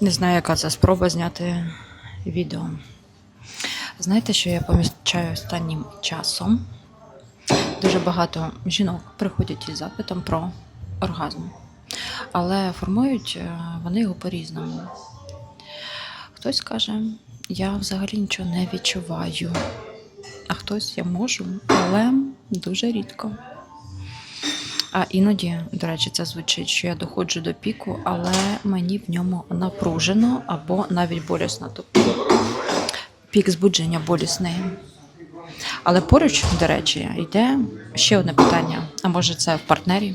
Не знаю, яка це спроба зняти відео. Знаєте, що я помічаю останнім часом? Дуже багато жінок приходять із запитом про оргазм, але формують е, вони його по-різному. Хтось каже, я взагалі нічого не відчуваю, а хтось я можу, але дуже рідко. А іноді, до речі, це звучить, що я доходжу до піку, але мені в ньому напружено або навіть болісно. Тобто пік збудження болісний. Але поруч, до речі, йде ще одне питання: а може це в партнері,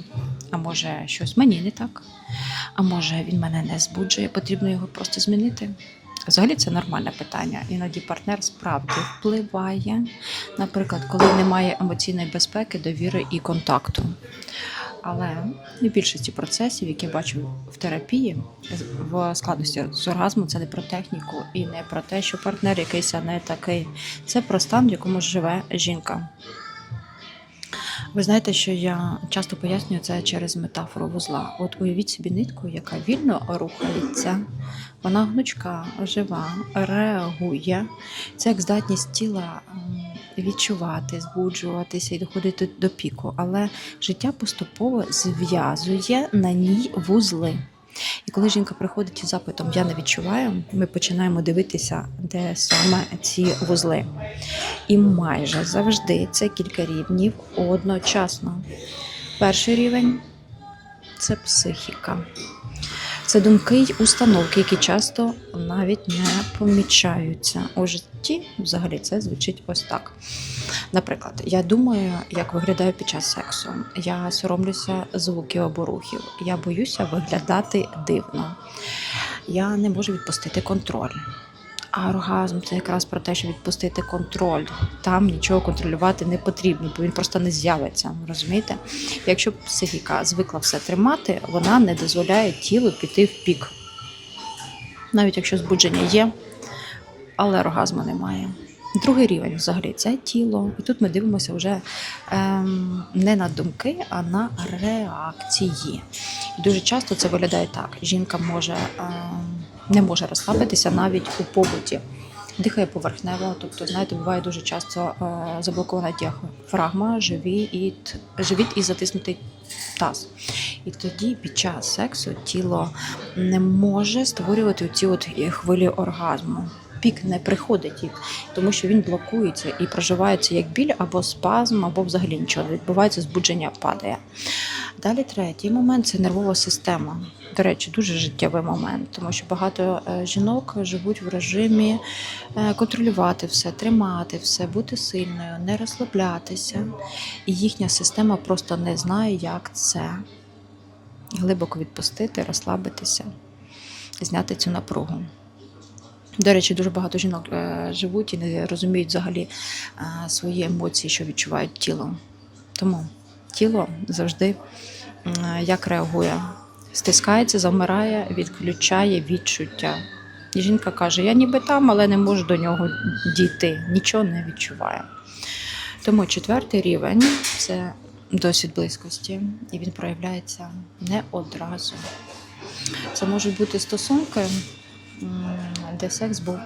а може щось мені не так, а може він мене не збуджує, потрібно його просто змінити. Взагалі це нормальне питання. Іноді партнер справді впливає, наприклад, коли немає емоційної безпеки, довіри і контакту. Але в більшості процесів, які бачу в терапії, в складності з оргазму, це не про техніку і не про те, що партнер якийсь не такий. Це про стан, в якому живе жінка. Ви знаєте, що я часто пояснюю це через метафору вузла. От уявіть собі нитку, яка вільно рухається, вона гнучка, жива, реагує. Це як здатність тіла відчувати, збуджуватися і доходити до піку. Але життя поступово зв'язує на ній вузли. І коли жінка приходить із запитом Я не відчуваю, ми починаємо дивитися, де саме ці вузли. І майже завжди це кілька рівнів одночасно. Перший рівень це психіка. Це думки й установки, які часто навіть не помічаються. У житті взагалі це звучить ось так. Наприклад, я думаю, як виглядаю під час сексу. Я соромлюся звуків або рухів. Я боюся виглядати дивно. Я не можу відпустити контроль. А оргазм це якраз про те, що відпустити контроль. Там нічого контролювати не потрібно, бо він просто не з'явиться. Розумієте? Якщо психіка звикла все тримати, вона не дозволяє тілу піти в пік. Навіть якщо збудження є, але оргазму немає. Другий рівень взагалі це тіло. І тут ми дивимося вже ем, не на думки, а на реакції. І дуже часто це виглядає так: жінка може ем, не може розслабитися навіть у побуті. Дихає поверхнево, тобто, знаєте, буває дуже часто е, заблокована діафрагма, живіт, живіт і затиснутий таз. І тоді під час сексу тіло не може створювати ці от хвилі оргазму. Пік не приходить, тому що він блокується і проживається як біль або спазм, або взагалі нічого відбувається, збудження падає. Далі третій момент це нервова система. До речі, дуже життєвий момент, тому що багато е, жінок живуть в режимі е, контролювати все, тримати все, бути сильною, не розслаблятися. І їхня система просто не знає, як це глибоко відпустити, розслабитися, зняти цю напругу. До речі, дуже багато жінок е, живуть і не розуміють взагалі е, свої емоції, що відчувають тіло. Тому тіло завжди як реагує, стискається, завмирає, відключає відчуття. І жінка каже: Я ніби там, але не можу до нього дійти, нічого не відчуває. Тому четвертий рівень це досвід близькості, і він проявляється не одразу. Це можуть бути стосунки, де секс був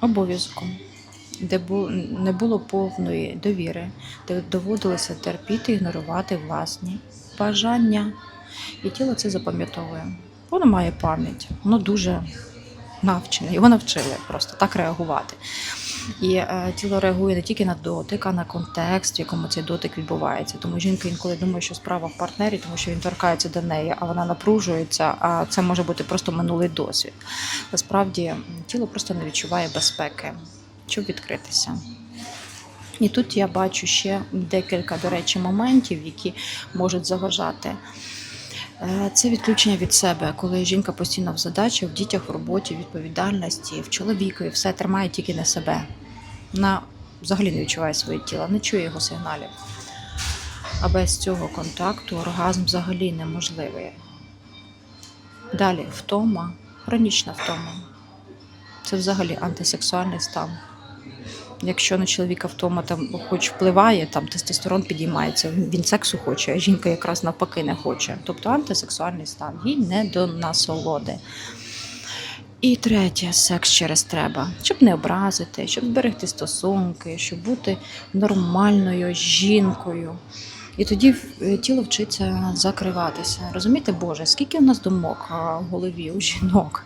обов'язком, де не було повної довіри, де доводилося терпіти, ігнорувати власні бажання. І тіло це запам'ятовує. Воно має пам'ять, воно дуже навчене, його навчили просто так реагувати. І е, тіло реагує не тільки на дотик, а на контекст, в якому цей дотик відбувається. Тому жінка інколи думає, що справа в партнері, тому що він торкається до неї, а вона напружується. А це може бути просто минулий досвід. Насправді тіло просто не відчуває безпеки, щоб відкритися. І тут я бачу ще декілька, до речі, моментів, які можуть заважати. Е, Це відключення від себе, коли жінка постійно в задачах, в дітях, в роботі, в відповідальності, в чоловікові, все тримає тільки на себе. Вона взагалі не відчуває своє тіло, не чує його сигналів. А без цього контакту оргазм взагалі неможливий. Далі втома, хронічна втома. Це взагалі антисексуальний стан. Якщо на чоловіка втома там хоч впливає, там тестостерон підіймається, він сексу хоче, а жінка якраз навпаки не хоче. Тобто антисексуальний стан, їй не до насолоди. І третє, секс через треба, щоб не образити, щоб зберегти стосунки, щоб бути нормальною жінкою. І тоді е, тіло вчиться закриватися. Розумієте, Боже, скільки у нас думок в голові у жінок.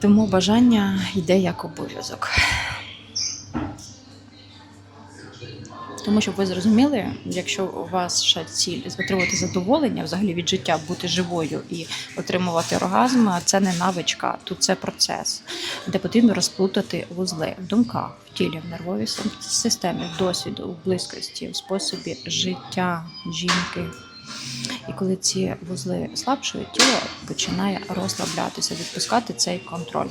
Тому бажання йде як обов'язок. Тому щоб ви зрозуміли, якщо у вас ще ціль отримувати задоволення взагалі від життя, бути живою і отримувати оргазм, це не навичка, тут це процес, де потрібно розплутати вузли в думках, в тілі, в нервовій системі, в досвіду, в близькості, в способі життя жінки. І коли ці вузли слабшують, тіло починає розслаблятися, відпускати цей контроль.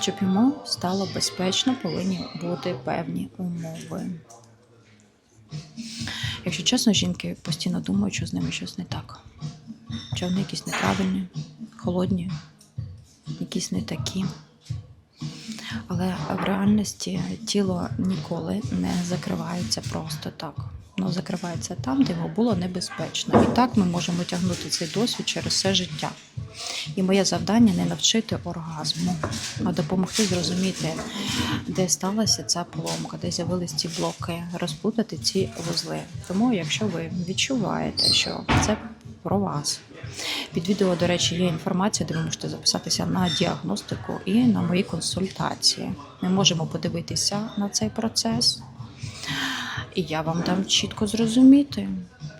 Щоб йому стало безпечно, повинні бути певні умови. Якщо чесно, жінки постійно думають, що з ними щось не так. Що вони якісь неправильні, холодні, якісь не такі. Але в реальності тіло ніколи не закривається просто так. Воно закривається там, де йому було небезпечно. І так ми можемо тягнути цей досвід через все життя. І моє завдання не навчити оргазму, а допомогти зрозуміти, де сталася ця поломка, де з'явились ці блоки, розплутати ці вузли. Тому, якщо ви відчуваєте, що це про вас. Під відео, до речі, є інформація, де ви можете записатися на діагностику і на мої консультації. Ми можемо подивитися на цей процес, і я вам дам чітко зрозуміти,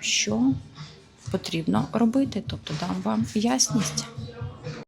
що потрібно робити, тобто дам вам ясність.